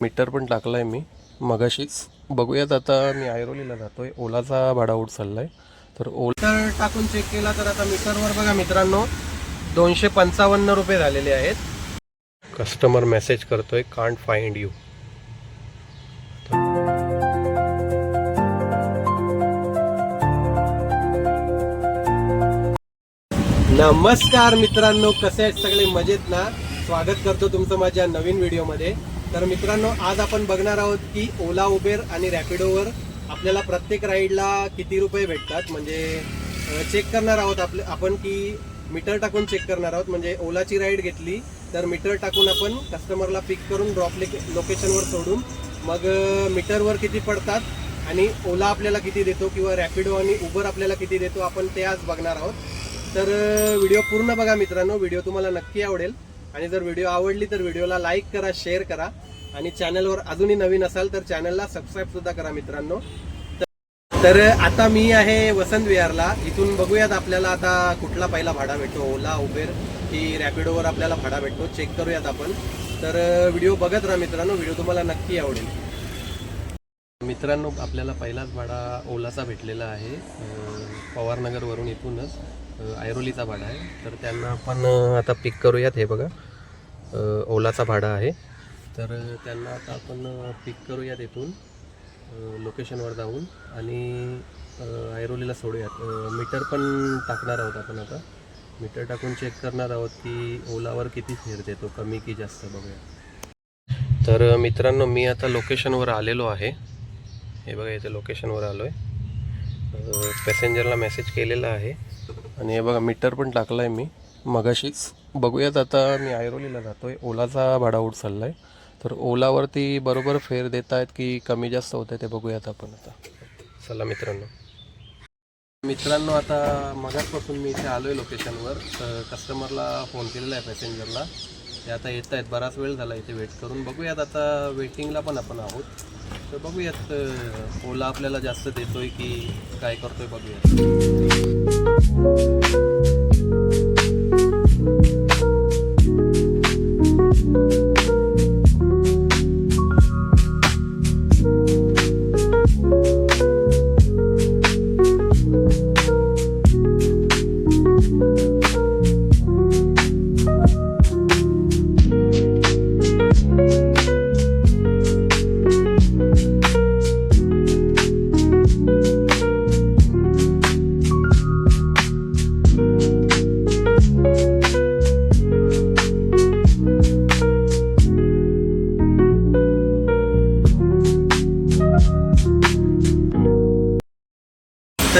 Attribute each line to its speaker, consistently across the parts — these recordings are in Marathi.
Speaker 1: मीटर पण टाकला आहे मी. मगाशीच. बघूयात आता मी ऐरोलीला जातोय. ओलाचा भाडा उठ चाललाय. तर ओला टाकून चेक केला तर आता मीटरवर बघा मित्रांनो दोनशे पंचावन्न रुपये झालेले आहेत. कस्टमर मेसेज करतोय कांट फाइंड यू नमस्कार मित्रांनो कसे आहेत सगळे? मजेत ना? स्वागत करतो तुमचं माझ्या नवीन व्हिडिओमध्ये तर मित्रांनो आज आपण बघणार आहोत की ओला उबेर आणि रॅपिडोवर आपल्याला प्रत्येक राईडला किती रुपये भेटतात? म्हणजे चेक करणार आहोत आपले आपण की मीटर टाकून चेक करणार आहोत. म्हणजे ओलाची राईड घेतली तर मीटर टाकून आपण कस्टमरला पिक करून ड्रॉप लोकेशनवर सोडून मग मीटरवर किती पडतात आणि ओला आपल्याला किती देतो किंवा रॅपिडो आणि उबर आपल्याला किती देतो आपण ते आज बघणार आहोत. तर व्हिडिओ पूर्ण बघा मित्रांनो. व्हिडिओ तुम्हाला नक्की आवडेल. आणि जर व्हिडिओ आवडली तर व्हिडिओला लाईक करा शेअर करा. आणि चॅनलवर अजूनही नवीन असाल तर चॅनलला सबस्क्राईब सुद्धा करा मित्रांनो. तर- तर आता मी आहे वसंत विहारला. इथून बघूयात आपल्याला आता कुठला पहिला भाडा भेटतो. ओला उबेर की रॅपिडोवर आपल्याला भाडा भेटतो. चेक करूयात आपण. तर व्हिडिओ बघत राहा मित्रांनो. व्हिडिओ तुम्हाला नक्की आवडेल. मित्रांनो आपल्याला पहिलाच भाडा ओलाचा भेटलेला आहे. पवारनगरवरून इथूनच ऐरोलीचा भाडा आहे. तर त्यांना आपण आता पिक करूयात. हे बघा. ओलाचा भाडा आहे. तर त्यांना आता आपण पिक करूयात इथून लोकेशनवर जाऊन. आणि ऐरोलीला सोडूयात. मीटर पण टाकणार आहोत आपण आता. मीटर टाकून चेक करणार आहोत की ओलावर किती फेर देतो कमी की जास्त बघूया. तर मित्रांनो मी आता लोकेशनवर आलेलो आहे. हे बघा इथे लोकेशनवर आलो आहे पॅसेंजरला मेसेज केलेला आहे. आणि हे बघा मीटर पण टाकलं आहे मी. मगाशीच बघूयात आता मी ऐरोलीला जातो आहे ओलाचा भाडा उठ चालला आहे तर ओलावरती बरोबर फेर देत आहेत की कमी जास्त होत आहे ते बघूयात आपण आता. चला मित्रांनो. मित्रांनो आता मगाचपासून मी इथे आलो आहे लोकेशनवर तर कस्टमरला फोन केलेला आहे पॅसेंजरला ते आता येत आहेत बराच वेळ झाला इथे वेट करून. बघूयात आता वेटिंगला पण आपण आहोत. तर बघूयात ओला आपल्याला जास्त देतोय की काय करतोय बघूयात.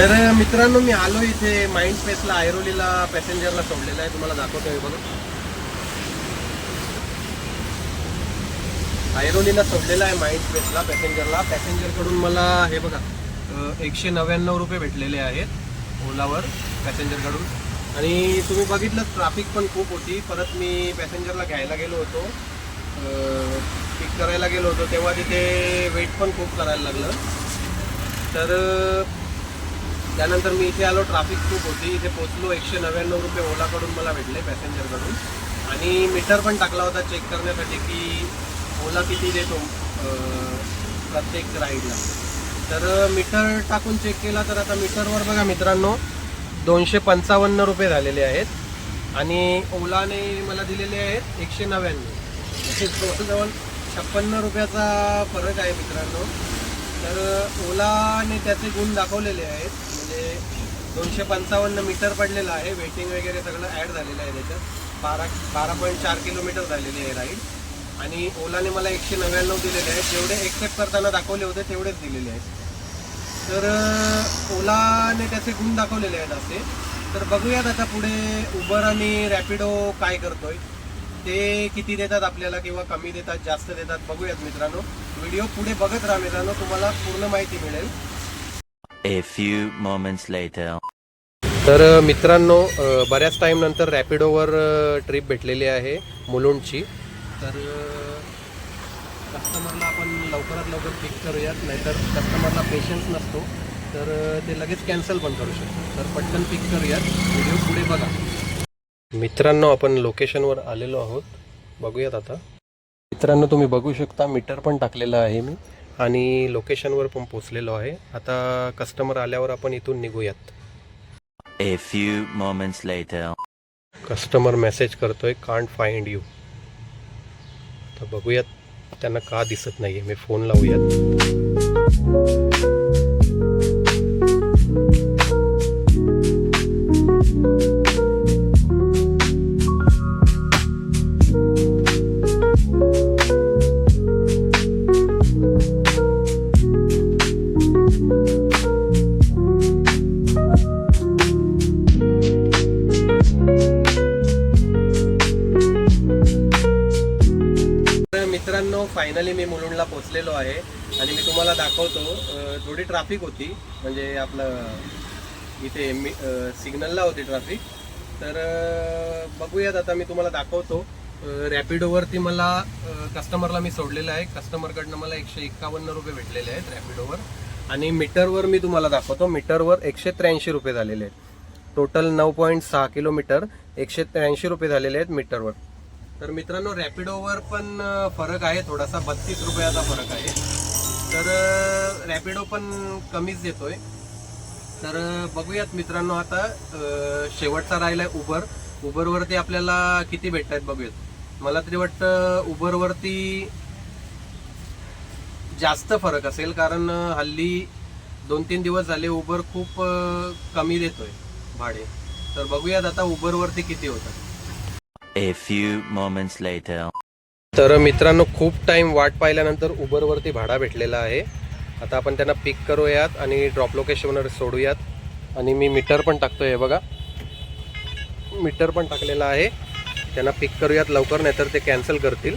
Speaker 1: तर मित्रांनो मी आलो इथे माइंड स्पेसला ऐरोलीला पॅसेंजरला सोडलेला आहे. तुम्हाला दाखवतोय बघा ऐरोलीला सोडलेला आहे माइंड स्पेसला पॅसेंजरला पॅसेंजरकडून मला हे बघा एकशे नव्याण्णव रुपये भेटलेले आहेत ओलावर पॅसेंजरकडून आणि तुम्ही बघितलं ट्राफिक पण खूप होती. परत मी पॅसेंजरला घ्यायला गेलो होतो. पिक करायला गेलो होतो. तेव्हा तिथे वेट पण खूप करायला लागलं. तर त्यानंतर मी इथे आलो ट्रॅफिक खूप होती. इथे पोचलो एकशे नव्याण्णव रुपये ओलाकडून मला भेटले पॅसेंजरकडून आणि मीटर पण टाकला होता चेक करण्यासाठी की ओला किती देतो प्रत्येक राईडला तर मीटर टाकून चेक केला तर आता मीटरवर बघा मित्रांनो दोनशे पंचावन्न रुपये झालेले आहेत. आणि ओलाने मला दिलेले आहेत एकशे नव्याण्णव. असे जवळजवळ छप्पन्न रुपयाचा फरक आहे मित्रांनो. तर ओलाने त्याचे गुण दाखवलेले आहेत. म्हणजे दोनशे पंचावन्न मीटर पडलेलं आहे. वेटिंग वगैरे सगळं ॲड झालेलं आहे त्याच्यात. बारा बारा पॉईंट चार किलोमीटर झालेली आहे राईड आणि ओलाने मला एकशे नव्याण्णव दिलेले आहेत. जेवढे एक्सेप्ट करताना दाखवले होते तेवढेच दिलेले आहेत. तर ओलाने त्याचे गुण दाखवलेले आहेत असे. तर बघूयात आता पुढे उबर आणि रॅपिडो काय करतोय. ते किती देतात आपल्याला किंवा कमी देतात जास्त देतात बघूयात मित्रांनो. व्हिडिओ पुढे बघत राहा मित्रांनो. तुम्हाला पूर्ण माहिती मिळेल.
Speaker 2: A few moments later.
Speaker 1: तर मित्रांनो बऱ्याच टाइम नंतर रॅपिडोवर ट्रिप भेटलेली आहे मुलुंडची. तर कस्टमरला आपण लवकरात लवकर पिक करूयात नाहीतर कस्टमरला पेशन्स नसतो. तर ते लगेच कॅन्सल पण करू शकतो तर पटकन पिक करूयात. व्हिडिओ पुढे बघा. मित्रांनो आपण लोकेशनवर आलेलो आहोत. बघूयात आता. मित्रांनो तुम्ही बघू शकता मीटर पण टाकलेलं आहे मी. आणि लोकेशनवर पण पोचलेलो आहे. आता कस्टमर आल्यावर आपण इथून निघूयात.
Speaker 2: A few moments later.
Speaker 1: Customer message करतोय कांट फाइंड यू तर बघूयात त्यांना का दिसत नाहीये. मी फोन लावूयात. मित्रांनो फायनली मी मुलुंडला पोचलेलो आहे. आणि मी तुम्हाला दाखवतो थोडी ट्राफिक होती. म्हणजे आपलं इथे मी सिग्नलला होती ट्राफिक तर बघूयात आता मी तुम्हाला दाखवतो. रॅपिडोवरती मला कस्टमरला मी सोडलेलं आहे. कस्टमरकडनं मला एकशे एक्कावन्न रुपये भेटलेले आहेत रॅपिडोवर आणि मीटरवर मी तुम्हाला दाखवतो. मीटरवर एकशे त्र्याऐंशी रुपये झालेले आहेत. टोटल नऊ पॉईंट सहा किलोमीटर एकशे त्र्याऐंशी रुपये झालेले आहेत मीटरवर. तर मित्रांनो रॅपिडोवर पण फरक आहे थोडासा. बत्तीस रुपयाचा फरक आहे. तर रॅपिडो पण कमीच देतोय. तर बघूयात मित्रांनो आता शेवटचा राहिला आहे उबर उबरवरती आपल्याला किती भेटत आहेत बघूयात. मला तरी वाटतं उबरवरती जास्त फरक असेल कारण हल्ली दोन तीन दिवस झाले उबर खूप कमी देतोय भाडे. तर बघूयात आता उबरवरती किती होतं
Speaker 2: A few moments later.
Speaker 1: तर मित्रांनो खूप टाइम वाट पाहिल्यानंतर उबरवरती भाडा भेटलेला आहे. आता आपण त्यांना पिक करूयात आणि ड्रॉप लोकेशनवर सोडूयात. आणि मी मीटर पण टाकतोय हे बघा. मीटर पण टाकलेला आहे. त्यांना पिक करूयात लवकर नाहीतर ते कॅन्सल करतील.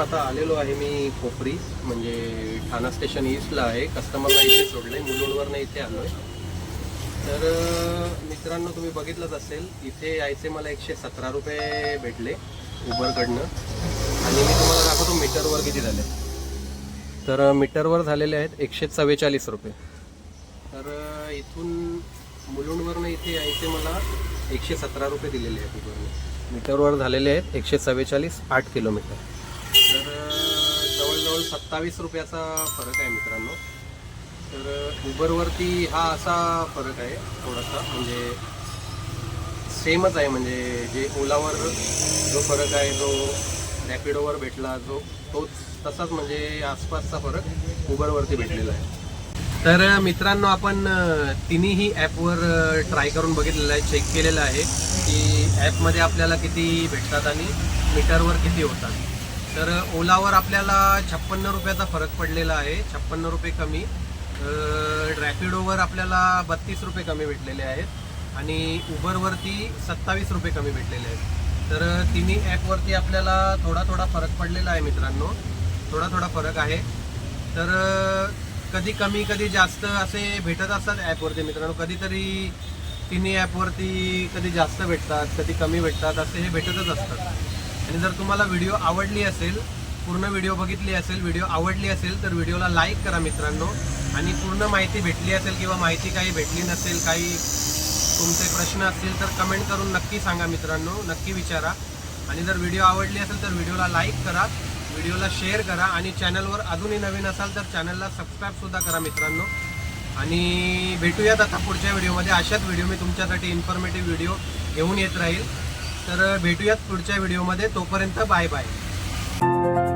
Speaker 1: आता आलेलो आहे मी कोपरी म्हणजे ठाणा स्टेशन ईस्टला आहे. कस्टमरला इथे सोडलंय. मुलुंडवरनं इथे आलोय. तर मित्रांनो तुम्ही बघितलंच असेल इथे यायचे मला एकशे सतरा रुपये भेटले उबरकडनं आणि मी तुम्हाला दाखवतो मीटरवर किती झाले. तर मीटरवर झालेले आहेत एकशे चव्वेचाळीस रुपये. तर इथून मुलुंडवरनं इथे यायचे मला एकशे सतरा रुपये दिलेले आहेत उबरने मीटरवर झालेले आहेत एकशे चव्वेचाळीस आठ किलोमीटर. सत्तावीस रुपयाचा फरक आहे मित्रांनो. तर उबरवरती हा असा फरक आहे थोडासा म्हणजे सेमच आहे म्हणजे जे ओलावर जो फरक आहे जो रॅपिडोवर भेटला जो तोच तसाच म्हणजे आसपासचा फरक उबरवरती भेटलेला आहे. तर मित्रांनो आपण तिन्हीही ॲपवर ट्राय करून बघितलेलं आहे चेक केलेलं आहे की ॲपमध्ये आपल्याला किती भेटतात आणि मीटरवर किती होतात. तर ओलावर आपल्याला छप्पन्न रुपयाचा फरक पडलेला आहे. छप्पन्न रुपये कमी. रॅपिडोवर आपल्याला बत्तीस रुपये कमी भेटलेले आहेत. आणि उबरवरती सत्तावीस रुपये कमी भेटलेले आहेत. तर तिन्ही ॲपवरती आपल्याला थोडा थोडा फरक पडलेला आहे मित्रांनो. थोडा थोडा फरक आहे. तर कधी कमी कधी जास्त असे भेटत असतात ॲपवरती मित्रांनो. कधीतरी तिन्ही ॲपवरती कधी जास्त भेटतात कधी कमी भेटतात असे हे भेटतच असतात. आणि जर तुम्हाला व्हिडिओ आवडली असेल पूर्ण व्हिडिओ बघितली असेल व्हिडिओ आवडली असेल तर व्हिडिओला लाईक करा मित्रांनो. आणि पूर्ण माहिती भेटली असेल किंवा माहिती काही भेटली नसेल काही तुमचे प्रश्न असतील तर कमेंट करून नक्की सांगा मित्रांनो. नक्की विचारा. आणि जर व्हिडिओ आवडली असेल तर व्हिडिओला लाईक करा. व्हिडिओला शेअर करा. आणि चॅनलवर अजूनही नवीन असाल तर चॅनलला सबस्क्राईबसुद्धा करा मित्रांनो. आणि भेटूयात आता पुढच्या व्हिडिओमध्ये अशाच व्हिडिओ मी तुमच्यासाठी इन्फॉर्मेटिव्ह व्हिडिओ घेऊन येत राहील. तर भेटूयात पुढच्या व्हिडिओमध्ये तोपर्यंत बाय बाय